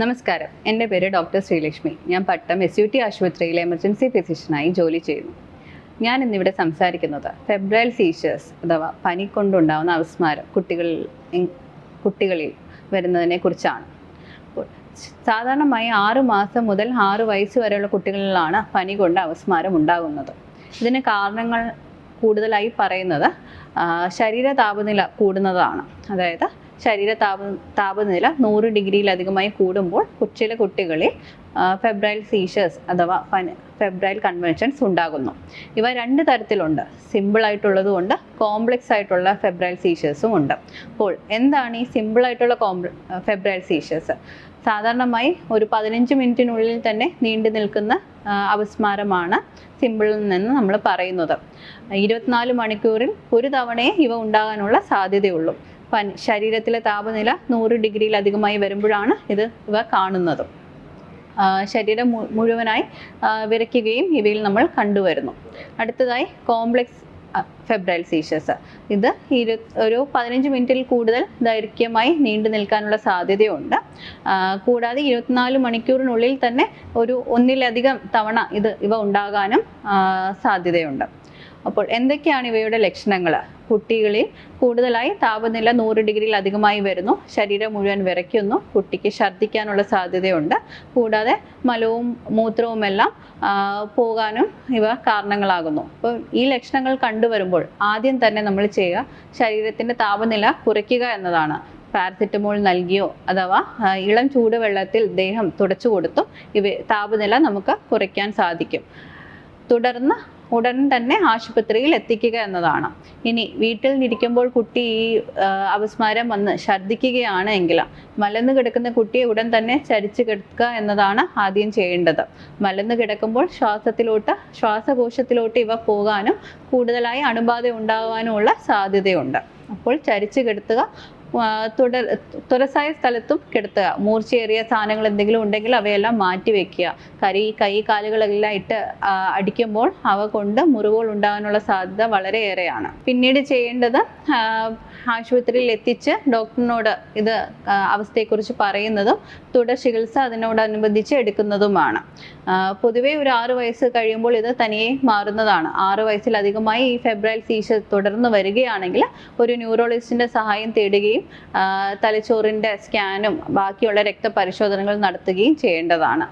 നമസ്കാരം. എന്റെ പേര് ഡോക്ടർ ശ്രീലക്ഷ്മി. ഞാൻ പട്ടം എസ് യു ടി ആശുപത്രിയിലെ എമർജൻസി ഫിസിഷ്യനായി ജോലി ചെയ്യുന്നു. ഞാൻ ഇന്നിവിടെ സംസാരിക്കുന്നത് ഫെബ്രൈൽ സീഷേഴ്സ് അഥവാ പനി കൊണ്ടുണ്ടാകുന്ന അവസ്മാരം കുട്ടികളിൽ കുട്ടികളിൽ വരുന്നതിനെ കുറിച്ചാണ്. സാധാരണമായി ആറു മാസം മുതൽ ആറു വയസ്സ് വരെയുള്ള കുട്ടികളിലാണ് പനി കൊണ്ട് അവസ്മാരം ഉണ്ടാകുന്നത്. ഇതിന് കാരണങ്ങൾ കൂടുതലായി പറയുന്നത് ശരീര താപനില കൂടുന്നതാണ്. അതായത് ശരീര താപ താപനില നൂറ് ഡിഗ്രിയിലധികമായി കൂടുമ്പോൾ കൊച്ചിലെ ചില കുട്ടികളിൽ ഫെബ്രൈൽ സീഷേഴ്സ് അഥവാ ഫെബ്രൈൽ കൺവെൻഷൻസ് ഉണ്ടാകുന്നു. ഇവ രണ്ട് തരത്തിലുണ്ട്. സിമ്പിൾ ആയിട്ടുള്ളത് ഉണ്ട് കോംപ്ലക്സ് ആയിട്ടുള്ള ഫെബ്രൈൽ സീഷേഴ്സും ഉണ്ട്. അപ്പോൾ എന്താണ് ഈ സിമ്പിൾ ആയിട്ടുള്ള ഫെബ്രൈൽ സീഷേഴ്സ് സാധാരണമായി ഒരു പതിനഞ്ച് മിനിറ്റിനുള്ളിൽ തന്നെ നീണ്ടു നിൽക്കുന്ന അപസ്മാരമാണ് സിമ്പിളിൽ നിന്ന് നമ്മൾ പറയുന്നത്. ഇരുപത്തിനാല് മണിക്കൂറിൽ ഒരു തവണയെ ഇവ ഉണ്ടാകാനുള്ള സാധ്യതയുള്ളൂ. പനി ശരീരത്തിലെ താപനില നൂറ് ഡിഗ്രിയിലധികമായി വരുമ്പോഴാണ് ഇത് ഇവ കാണുന്നത്. ശരീരം മുഴുവനായി വിരയ്ക്കുകയും ഇവയിൽ നമ്മൾ കണ്ടുവരുന്നു. അടുത്തതായി കോംപ്ലക്സ് ഫെബ്രൈൽ സീഷ്യസ് ഇത് ഇരു ഒരു പതിനഞ്ച് മിനിറ്റിൽ കൂടുതൽ ദൈർഘ്യമായി നീണ്ടു നിൽക്കാനുള്ള സാധ്യതയുണ്ട്. കൂടാതെ ഇരുപത്തിനാല് മണിക്കൂറിനുള്ളിൽ തന്നെ ഒരു ഒന്നിലധികം തവണ ഇത് ഇവ ഉണ്ടാകാനും സാധ്യതയുണ്ട്. അപ്പോൾ എന്തൊക്കെയാണ് ഇവയുടെ ലക്ഷണങ്ങൾ? കുട്ടികളിൽ കൂടുതലായി താപനില നൂറ് ഡിഗ്രിയിൽ അധികമായി വരുന്നു. ശരീരം മുഴുവൻ വിറയ്ക്കുന്നു. കുട്ടിക്ക് ഛർദ്ദിക്കാനുള്ള സാധ്യതയുണ്ട്. കൂടാതെ മലവും മൂത്രവും എല്ലാം പോകാനും ഇവ കാരണങ്ങളാകുന്നു. അപ്പോൾ ഈ ലക്ഷണങ്ങൾ കണ്ടുവരുമ്പോൾ ആദ്യം തന്നെ നമ്മൾ ചെയ്യുക ശരീരത്തിന്റെ താപനില കുറയ്ക്കുക എന്നതാണ്. പാരസെറ്റമോൾ നൽകിയോ അഥവാ ഇളം ചൂടുവെള്ളത്തിൽ ദേഹം തുടച്ചു കൊടുത്തും ഇവ താപനില നമുക്ക് കുറയ്ക്കാൻ സാധിക്കും. തുടർന്ന് ഉടൻ തന്നെ ആശുപത്രിയിൽ എത്തിക്കുക എന്നതാണ്. ഇനി വീട്ടിൽ ഇരിക്കുമ്പോൾ കുട്ടി ഈ അവസ്മാരം വന്ന് ഛർദ്ദിക്കുകയാണ് എങ്കിൽ മലന്ന് കിടക്കുന്ന കുട്ടിയെ ഉടൻ തന്നെ ചരിച്ചു കിടക്കുക എന്നതാണ് ആദ്യം ചെയ്യേണ്ടത്. മലന്ന് കിടക്കുമ്പോൾ ശ്വാസത്തിലോട്ട് ശ്വാസകോശത്തിലോട്ട് ഇവ പോകാനും കൂടുതലായി അണുബാധ ഉണ്ടാകാനുമുള്ള സാധ്യതയുണ്ട്. അപ്പോൾ ചരിച്ചു കിടത്തുക തുടർ തുറസായ സ്ഥലത്തും കിടത്തുക. മൂർച്ചയേറിയ സാധനങ്ങൾ എന്തെങ്കിലും ഉണ്ടെങ്കിൽ അവയെല്ലാം മാറ്റി വെക്കുക. കരി കൈ കാലുകളെല്ലാം ഇട്ട് അടിക്കുമ്പോൾ അവ കൊണ്ട് മുറിവുകൾ ഉണ്ടാകാനുള്ള സാധ്യത വളരെയേറെയാണ്. പിന്നീട് ചെയ്യേണ്ടത് ആശുപത്രിയിൽ എത്തിച്ച് ഡോക്ടറിനോട് ഇത് അവസ്ഥയെക്കുറിച്ച് പറയുന്നതും തുടർ ചികിത്സ അതിനോടനുബന്ധിച്ച് എടുക്കുന്നതുമാണ്. പൊതുവേ ഒരു ആറു വയസ്സ് കഴിയുമ്പോൾ ഇത് തനിയെ മാറുന്നതാണ്. ആറു വയസ്സിലധികമായി ഈ ഫെബ്രൈൽ സീഷ തുടർന്ന് വരികയാണെങ്കിൽ ഒരു ന്യൂറോളജിസ്റ്റിന്റെ സഹായം തേടുകയും ആ, തലച്ചോറിന്റെ സ്കാനും ബാക്കിയുള്ള രക്തപരിശോധനകൾ നടത്തുകയും ചെയ്യേണ്ടതാണ്.